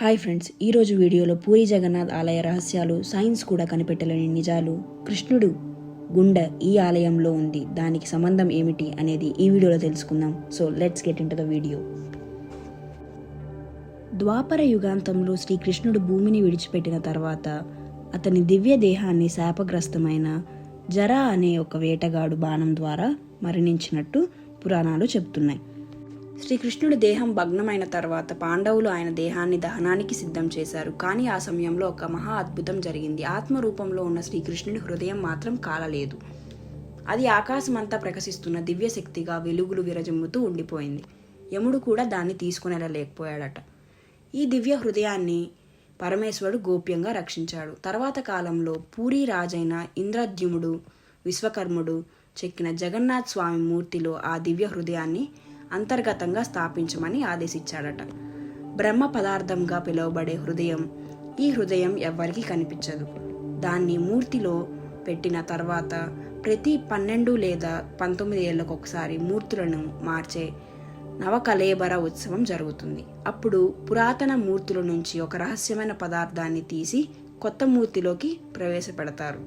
Hi friends ఈరోజు వీడియోలో పూరి జగన్నాథ్ ఆలయ రహస్యాలు సైన్స్ కూడా కనిపెట్టలేని నిజాలు. కృష్ణుడు గుండె ఈ ఆలయంలో ఉంది. దానికి సంబంధం ఏమిటి అనేది ఈ వీడియోలో తెలుసుకుందాం. So let's get into the video ద్వాపర యుగాంతంలో శ్రీకృష్ణుడు భూమిని విడిచిపెట్టిన తర్వాత అతని దివ్య దేహాన్ని శాపగ్రస్తమైన జరా అనే ఒక వేటగాడు బాణం ద్వారా మరణించినట్టు పురాణాలు చెప్తున్నాయి. శ్రీకృష్ణుడి దేహం భగ్నమైన తర్వాత పాండవులు ఆయన దేహాన్ని దహనానికి సిద్ధం చేశారు. కానీ ఆ సమయంలో ఒక మహా అద్భుతం జరిగింది. ఆత్మ రూపంలో ఉన్న శ్రీకృష్ణుడి హృదయం మాత్రం కాలలేదు. అది ఆకాశమంతా ప్రకశిస్తున్న దివ్యశక్తిగా వెలుగులు విరజమ్ముతూ ఉండిపోయింది. యముడు కూడా దాన్ని తీసుకుని వెళ్ళలేకపోయాడట ఈ దివ్య హృదయాన్ని పరమేశ్వరుడు గోప్యంగా రక్షించాడు. తర్వాత కాలంలో పూరీ రాజైన ఇంద్రద్యుముడు విశ్వకర్ముడు చెక్కిన జగన్నాథ్ స్వామి మూర్తిలో ఆ దివ్య హృదయాన్ని అంతర్గతంగా స్థాపించమని ఆదేశించాడట. బ్రహ్మ పదార్థంగా పిలువబడే హృదయం ఈ హృదయం ఎవ్వరికీ కనిపించదు. దాన్ని మూర్తిలో పెట్టిన తర్వాత ప్రతి పన్నెండు లేదా పంతొమ్మిది ఏళ్ళకు ఒకసారి మూర్తులను మార్చే నవకలేబర ఉత్సవం జరుగుతుంది. అప్పుడు పురాతన మూర్తుల నుంచి ఒక రహస్యమైన పదార్థాన్ని తీసి కొత్త మూర్తిలోకి ప్రవేశపెడతారు.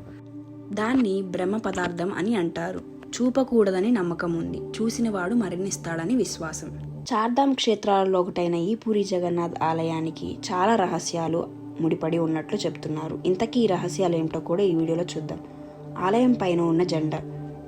దాన్ని బ్రహ్మ పదార్థం అని అంటారు. చూపకూడదని నమ్మకం ఉంది చూసినవాడు మరణిస్తాడని విశ్వాసం. చార్ధామ్ క్షేత్రాలలో ఒకటైన ఈ పూరి జగన్నాథ్ ఆలయానికి చాలా రహస్యాలు ముడిపడి ఉన్నట్లు చెప్తున్నారు. ఇంతకీ ఈ రహస్యాలు ఏమిటో కూడా ఈ వీడియోలో చూద్దాం. ఆలయం పైన ఉన్న జెండా.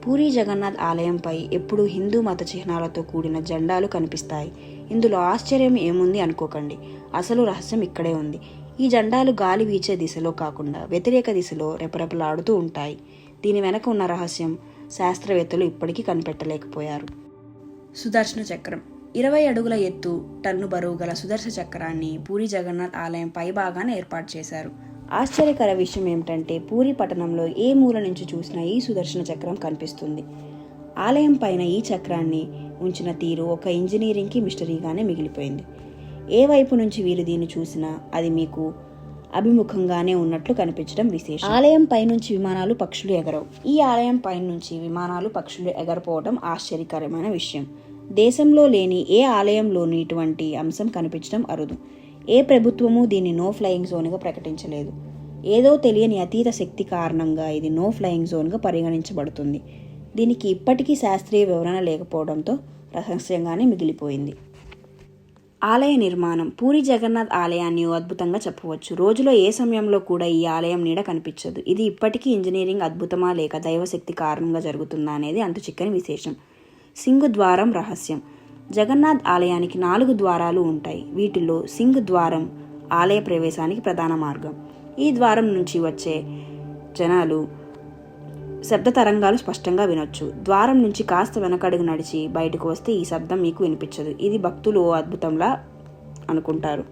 పూరి జగన్నాథ్ ఆలయంపై ఎప్పుడూ హిందూ మత చిహ్నాలతో కూడిన జెండాలు కనిపిస్తాయి. ఇందులో ఆశ్చర్యం ఏముంది అనుకోకండి. అసలు రహస్యం ఇక్కడే ఉంది. ఈ జెండాలు గాలి వీచే దిశలో కాకుండా వ్యతిరేక దిశలో రెపరెపలాడుతూ ఉంటాయి. దీని వెనక ఉన్న రహస్యం శాస్త్రవేత్తలు ఇప్పటికీ కనిపెట్టలేకపోయారు. సుదర్శన చక్రం. ఇరవై అడుగుల ఎత్తు టన్ను బరువు గల సుదర్శన చక్రాన్ని పూరి జగన్నాథ్ ఆలయం పై భాగాన ఏర్పాటు చేశారు. ఆశ్చర్యకర విషయం ఏమిటంటే పూరి పట్టణంలో ఏ మూల నుంచి చూసినా ఈ సుదర్శన చక్రం కనిపిస్తుంది. ఆలయం పైన ఈ చక్రాన్ని ఉంచిన తీరు ఒక ఇంజనీరింగ్కి మిస్టరీగానే మిగిలిపోయింది. ఏ వైపు నుంచి వీరు దీన్ని చూసినా అది మీకు అభిముఖంగానే ఉన్నట్లు కనిపించడం విశేషం. ఆలయం పైనుంచి విమానాలు పక్షులు ఎగరవు. ఈ ఆలయం పైనుంచి విమానాలు పక్షులు ఎగరపోవడం ఆశ్చర్యకరమైన విషయం. దేశంలో లేని ఏ ఆలయంలోనూ ఇటువంటి అంశం కనిపించడం అరుదు. ఏ ప్రభుత్వము దీన్ని నో ఫ్లయింగ్ జోన్గా ప్రకటించలేదు. ఏదో తెలియని అతీత శక్తి కారణంగా ఇది నో ఫ్లయింగ్ జోన్గా పరిగణించబడుతుంది. దీనికి ఇప్పటికీ శాస్త్రీయ వివరణ లేకపోవడంతో రహస్యంగానే మిగిలిపోయింది. ఆలయ నిర్మాణం. పూరి జగన్నాథ్ ఆలయాన్ని అద్భుతంగా చెప్పవచ్చు. రోజులో ఏ సమయంలో కూడా ఈ ఆలయం నీడ కనిపించదు. ఇది ఇప్పటికీ ఇంజనీరింగ్ అద్భుతమా లేక దైవశక్తి కారణంగా జరుగుతుందా అనేది అంతు చిక్కని విశేషం. సింగు ద్వారం రహస్యం. జగన్నాథ్ ఆలయానికి నాలుగు ద్వారాలు ఉంటాయి. వీటిలో సింగ్ ద్వారం ఆలయ ప్రవేశానికి ప్రధాన మార్గం. ఈ ద్వారం నుంచి వచ్చే జనాలు శబ్ద తరంగాలు స్పష్టంగా వినొచ్చు. ద్వారం నుంచి కాస్త వెనకడుగు నడిచి బయటకు వస్తే ఈ శబ్దం మీకు వినిపించదు. ఇది భక్తులు ఓ అద్భుతంలా అనుకుంటారు.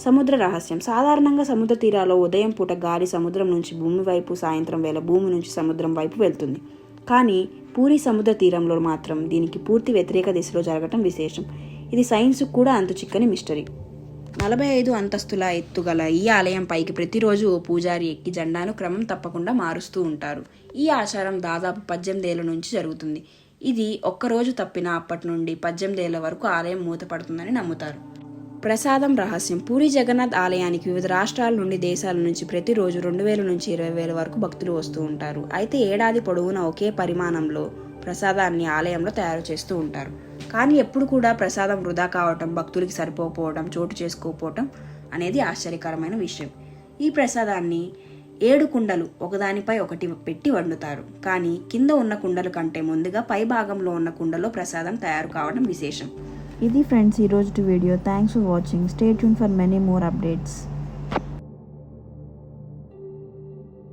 సముద్ర రహస్యం. సాధారణంగా సముద్ర తీరాల్లో ఉదయం పూట గాలి సముద్రం నుంచి భూమి వైపు సాయంత్రం వేళ భూమి నుంచి సముద్రం వైపు వెళ్తుంది. కానీ పూరి సముద్ర తీరంలో మాత్రం దీనికి పూర్తి వ్యతిరేక దిశలో జరగటం విశేషం. ఇది సైన్స్కు కూడా అంతు చిక్కని మిస్టరీ. నలభై ఐదు అంతస్తుల ఎత్తుగల ఈ ఆలయం పైకి ప్రతిరోజు ఓ పూజారి ఎక్కి జెండాను క్రమం తప్పకుండా మారుస్తూ ఉంటారు. ఈ ఆచారం దాదాపు పద్దెనిమిదేళ్ళ నుంచి జరుగుతుంది. ఇది ఒక్కరోజు తప్పిన అప్పటి నుండి పద్దెనిమిది ఏళ్ళ వరకు ఆలయం మూతపడుతుందని నమ్ముతారు. ప్రసాదం రహస్యం. పూరి జగన్నాథ్ ఆలయానికి వివిధ రాష్ట్రాల నుండి దేశాల నుంచి ప్రతిరోజు రెండు వేల నుంచి ఇరవై వేల వరకు భక్తులు వస్తూ ఉంటారు. అయితే ఏడాది పొడవునా ఒకే పరిమాణంలో ప్రసాదాన్ని ఆలయంలో తయారు చేస్తూ ఉంటారు. కానీ ఎప్పుడు కూడా ప్రసాదం వృధా కావటం భక్తులకి సరిపోకపోవడం చోటు చేసుకోకపోవటం అనేది ఆశ్చర్యకరమైన విషయం. ఈ ప్రసాదాన్ని ఏడు కుండలు ఒకదానిపై ఒకటి పెట్టి వండుతారు. కానీ కింద ఉన్న కుండల కంటే ముందుగా పై భాగంలో ఉన్న కుండలో ప్రసాదం తయారు కావడం విశేషం. ఇది ఫ్రెండ్స్ ఈరోజు video. Thanks for watching stay tune for many more updates